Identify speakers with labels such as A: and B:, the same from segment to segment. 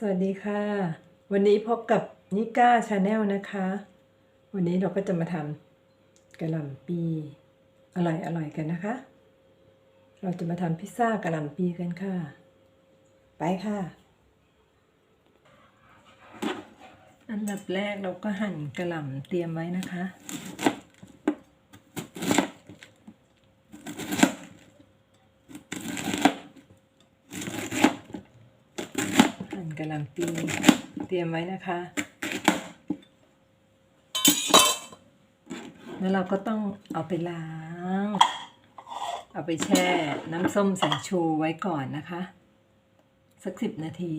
A: สวัสดีค่ะ วันนี้พบกับนิก้าชาแนลนะคะ วันนี้เราก็จะมาทำกระหล่ำปีอร่อยอร่อยกันนะคะ เราจะมาทำพิซซ่ากระหล่ำปีกันค่ะ ไปค่ะ อันดับแรกเราก็หั่นกระหล่ำเตรียมไว้นะคะ หั่น กะหล่ำปีเตรียมไว้นะคะ แล้วเราก็ต้องเอาไปล้าง เอาไปแช่น้ำส้มสายชูไว้ก่อนนะคะ สักสิบนาที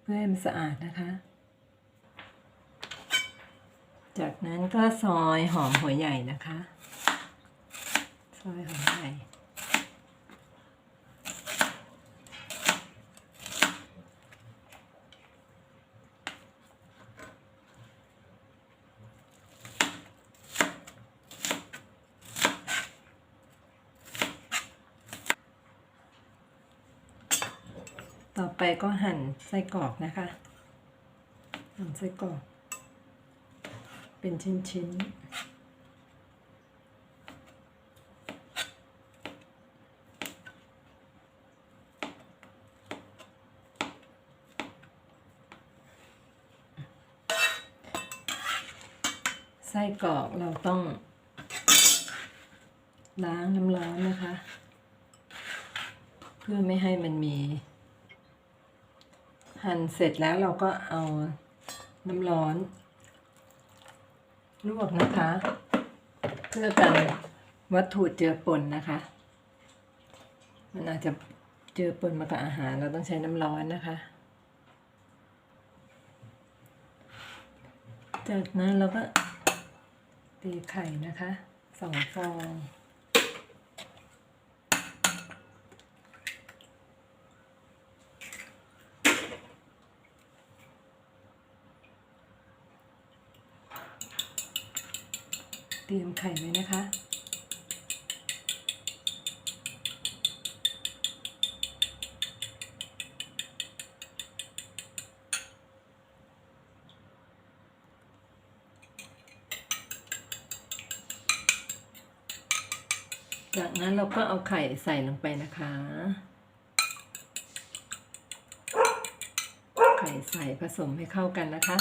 A: เพื่อให้มันสะอาดนะคะ จากนั้นก็ซอยหอมหัวใหญ่นะคะ ซอยหอมใหญ่ ต่อไปก็หั่นไส้กรอกนะคะ หั่นไส้กรอก เป็นชิ้นๆไส้กรอกเราต้อง ล้างน้ำร้อนนะคะ เพื่อไม่ให้มันมี หั่นเสร็จแล้วเราก็เอาน้ำร้อนลวกนะคะ เพื่อกันวัตถุเจือปนนะคะ มันอาจจะเจือปนมากับอาหารเราต้องใช้น้ำร้อนนะคะ จากนั้นเราก็ตีไข่นะคะสองฟอง ตรียมไข่ไว้นะคะ จากนั้นเราก็เอาไข่ใส่ลงไปนะคะ ไข่ใส่ผสมให้เข้ากันนะคะ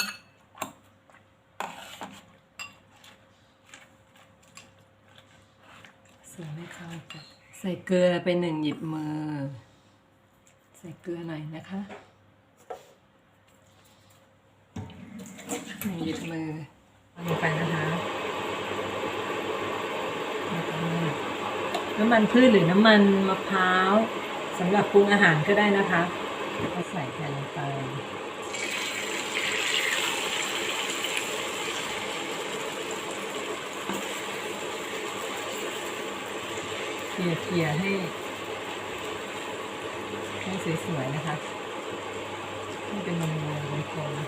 A: ใส่ไม่เข้ากันใส่เกลือไปหนึ่งหยิบมือ ใส่เกลือหน่อยนะคะหนึ่งหยิบมือลงไปนะคะแล้วน้ำมันพืชหรือน้ำมันมะพร้าวสำหรับปรุงอาหารก็ได้นะคะ ก็ใส่แทนลงไป ลี่ยเกลี่ยให้ให้สวยๆนะคะให้เป็นมันๆเป็นโคนแล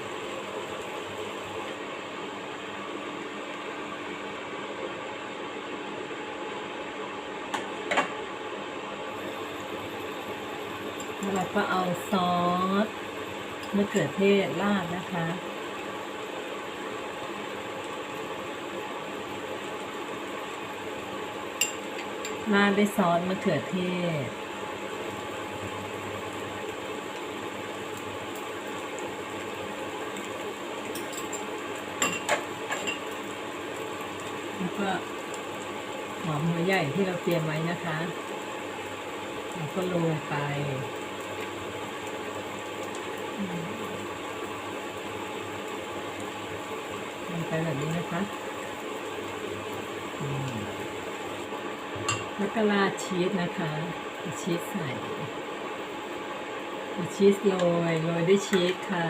A: ้วเราก็เอาซอสมะเขือเทศราดนะคะ ราดด้วยซอสมะเขือเทศ แล้วก็หอมหัวใหญ่ที่เราเตรียมไว้นะคะแล้วก็โรยไปไปแบบนี้นะคะ แล้วก็ราดชีสนะคะชีสใส่ชีสโรยโรยด้วยชีสค่ะ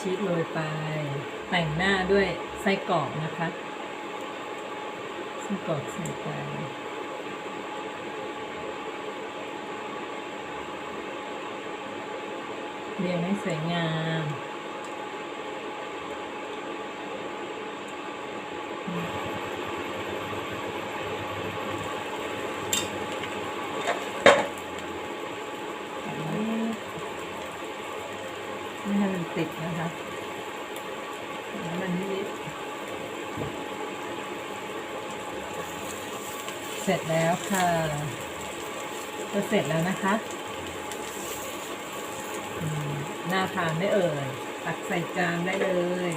A: ชีสโรยไป แต่งหน้าด้วยไส้กรอกนะคะไส้กรอกใส่ไปเรียงให้สวยงามให้มันติดนะคะน้ำมันนิดๆเส ร็จแล้วค่ะก็เสร็จแล้วนะคะน่าทานไม่เอ่ย ตักใส่จานได้เลย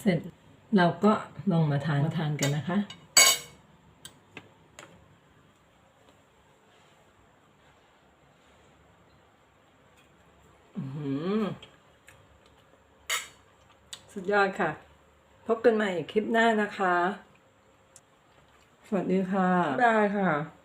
A: เสร็จเราก็ลงมาทานมาทานกันนะคะอือหือสุดยอดค่ะ พบกันใหม่คลิปหน้านะคะ สวัสดีค่ะ
B: ได้ค่ะ